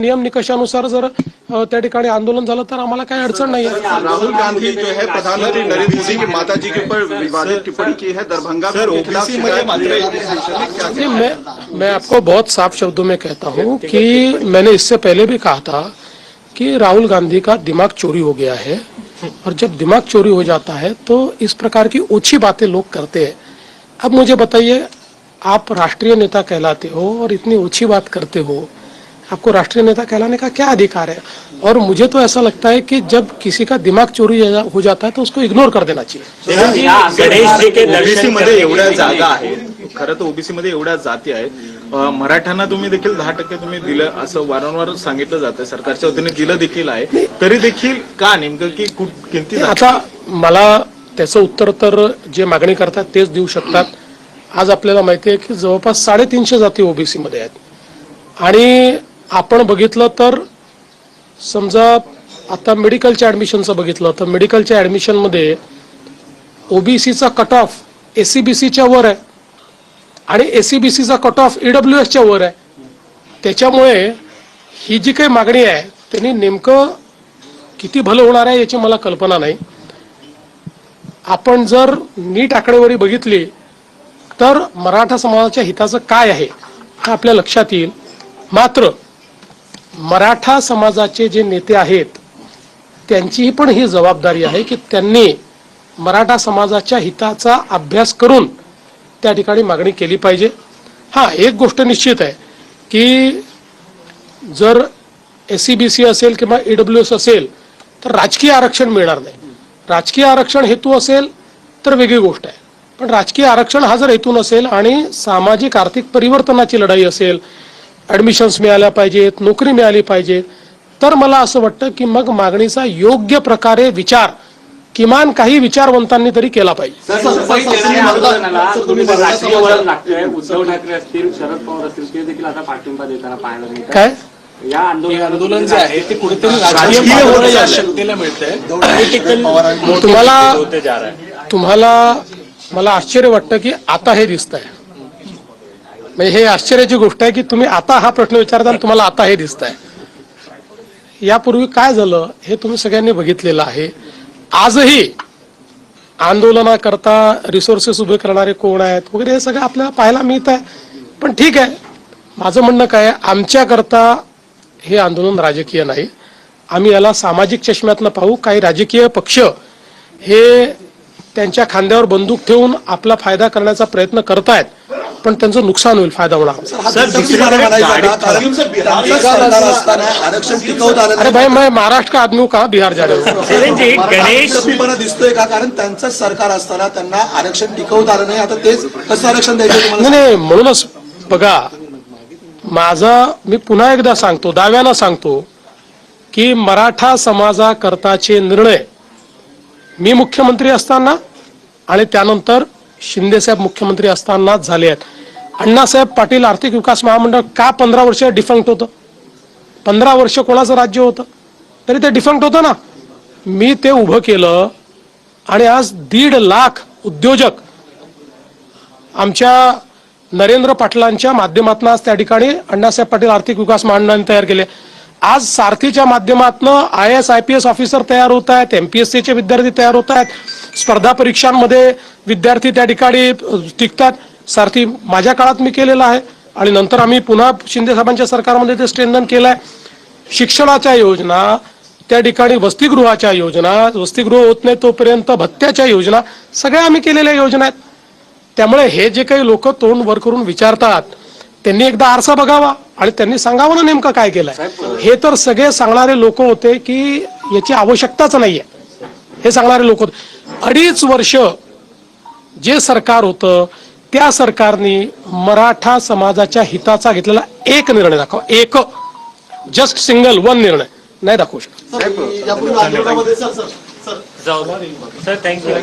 नियम निकषानुसार जर त्या ठिकाणी आंदोलन झालं तर आम्हाला काही अडचण नाही आहे. राहुल गांधी जो है प्रधानमंत्री नरेंद्र मोदी की माता जी के ऊपर विवादित टिप्पणी की है दरभंगा खिलाफ शिकायत है। मैं मैं आपको बहुत साफ़ शब्दों में कहता हूँ कि मैंने इससे पहले भी कहा था कि राहुल गांधी का दिमाग चोरी हो गया है और जब दिमाग चोरी हो जाता है तो इस प्रकार की ओछी बातें लोग करते हैं। अब मुझे बताइए आप राष्ट्रीय नेता कहलाते हो और इतनी ओछी बात करते हो आपको राष्ट्रीय नेता कहलाने का क्या अधिकार है? और मुझे तो ऐसा लगता है कि जब किसी का दिमाग चोरी हो जाता है तो उसको इग्नोर कर देना चाहिए। गणेश जी के ओबीसी मध्ये एवढ्या जागा आहेत. खरं तर ओबीसी मध्ये एवढ्या जाती आहेत. मराठ्यांना तुम्ही देखील दहा टक्के तुम्ही दिलं असं वारंवार सांगितलं जातं सरकारच्या वतीने दिलं देखील आहे. तरी देखील का नेमकं की कुठ- किमती? आता मला त्याचं उत्तर तर जे मागणी करतात तेच देऊ शकतात. आज आपल्याला माहिती आहे की जवळपास साडेतीनशे जाती ओबीसी मध्ये आहेत. आणि आपण बघितलं तर समजा आता मेडिकलच्या ॲडमिशनचं बघितलं तर मेडिकलच्या ऍडमिशनमध्ये ओबीसीचा cut off A C B वर आहे आणि ए सी बी सीचा कट ऑफ ईडब्ल्यू एसच्या वर आहे. त्याच्यामुळे ही जी काही मागणी आहे त्यांनी नेमकं किती भलं होणार आहे याची मला कल्पना नाही. आपण जर नीट आकडेवारी बघितली तर मराठा समाजाच्या हिताचं काय आहे हे आपल्या लक्षात येईल. मात्र मराठा समाजाचे जे नेते आहेत त्यांचीही पण ही जबाबदारी आहे की त्यांनी मराठा समाजाच्या हिताचा अभ्यास करून त्या ठिकाणी मागणी केली पाहिजे. हा एक गोष्ट निश्चित आहे की जर एस सी बी सी असेल किंवा ईडब्ल्यू एस असेल तर राजकीय आरक्षण मिळणार नाही. राजकीय आरक्षण हेतू असेल तर वेगळी गोष्ट आहे. पण राजकीय आरक्षण हा जर हेतू नसेल आणि सामाजिक आर्थिक परिवर्तनाची लढाई असेल ऍडमिशन्स मिळाल्या पाहिजेत नोकरी मिळाली पाहिजे तर मला असं वाटतं की मग मागणीचा योग्य प्रकारे विचार किमान काही विचारवंतांनी तरी केला पाहिजे मुंबईत येणाऱ्या आंदोलनाला तुम्ही जर राजकीय वळण लागतोय उद्धव ठाकरे असतील शरद पवार असतील ते देखील आता पाठिंबा देताना पाहायला मिळतात काय या आंदोलनाला आंदोलन जे आहे ते कुठेतरी तुम्हाला होते जा रहा है तुम्हाला मला आश्चर्य वाटतं की आता हे दिसत आहे म्हणजे हे आश्चर्याची गोष्ट आहे की तुम्ही आता हा प्रश्न विचारता तुम्हाला आता हे दिसत आहे यापूर्वी काय झालं हे तुम्ही सगळ्यांनी बघितलेलं आहे. आजही आंदोलनाकरता रिसोर्सेस उभे करणारे कोण आहेत वगैरे हे सगळं आपल्याला पाहायला मिळत आहे. पण ठीक आहे. माझं म्हणणं काय आमच्याकरता हे आंदोलन राजकीय नाही. आम्ही याला सामाजिक चष्म्यातनं पाहू काही राजकीय पक्ष हे त्यांच्या खांद्यावर बंदूक ठेवून आपला फायदा करण्याचा प्रयत्न करतायत. पण त्यांचं नुकसान होईल फायदा होणार. अरे भाई मैं महाराष्ट्र का आदमी हूँ कहाँ बिहार जा रहे हो? दिसतोय का? कारण त्यांचं सरकार असताना त्यांना आरक्षण टिकवता आलं नाही. आता तेच कसं आरक्षण द्यायचं तुम्हाला? नाही नाही म्हणूनच बघा माझा मी पुन्हा एकदा सांगतो दाव्यानं सांगतो की मराठा समाजाकरताचे निर्णय मी मुख्यमंत्री असताना आणि त्यानंतर शिंदेसाहेब मुख्यमंत्री असताना झाले आहेत. अण्णासाहेब पाटील आर्थिक विकास महामंडळ का पंधरा वर्ष डिफंक्ट होतं? पंधरा वर्ष कोणाचं राज्य होतं? तरी ते डिफंक्ट होतं ना? मी ते उभं केलं आणि आज दीड लाख उद्योजक आमच्या नरेंद्र पाटलांच्या माध्यमातून आज त्या ठिकाणी अण्णासाहेब पाटील आर्थिक विकास महामंडळाने तयार केले. आज सारथीच्या माध्यमातून I S I P S officer तयार होत आहेत एम पी एस सीचे विद्यार्थी तयार होत आहेत. स्पर्धा परीक्षांमध्ये विद्यार्थी त्या ठिकाणी टिकतात. सारथी माझ्या काळात मी केलेला आहे आणि नंतर आम्ही पुन्हा शिंदे साहेबांच्या सरकारमध्ये ते स्ट्रेंथन आहे शिक्षणाच्या योजना त्या ठिकाणी वसतिगृहाच्या योजना वसतिगृह होत नाही तोपर्यंत भत्त्याच्या योजना सगळ्या आम्ही केलेल्या योजना आहेत. त्यामुळे हे जे काही लोक तोंड वर करून विचारतात त्यांनी एकदा आरसा बघावा आणि त्यांनी सांगावं ना नेमकं काय केलंय. हे तर सगळे सांगणारे लोक होते की याची आवश्यकताच नाहीये. हे सांगणारे लोक होते. अडीच वर्ष जे सरकार होतं त्या सरकारने मराठा समाजाच्या हिताचा घेतलेला एक निर्णय दाखवा. एक. जस्ट सिंगल वन निर्णय. नाही दाखवू शकत. यापूर्वी आंदोलनामध्ये sir. Sir. Sir sir thank you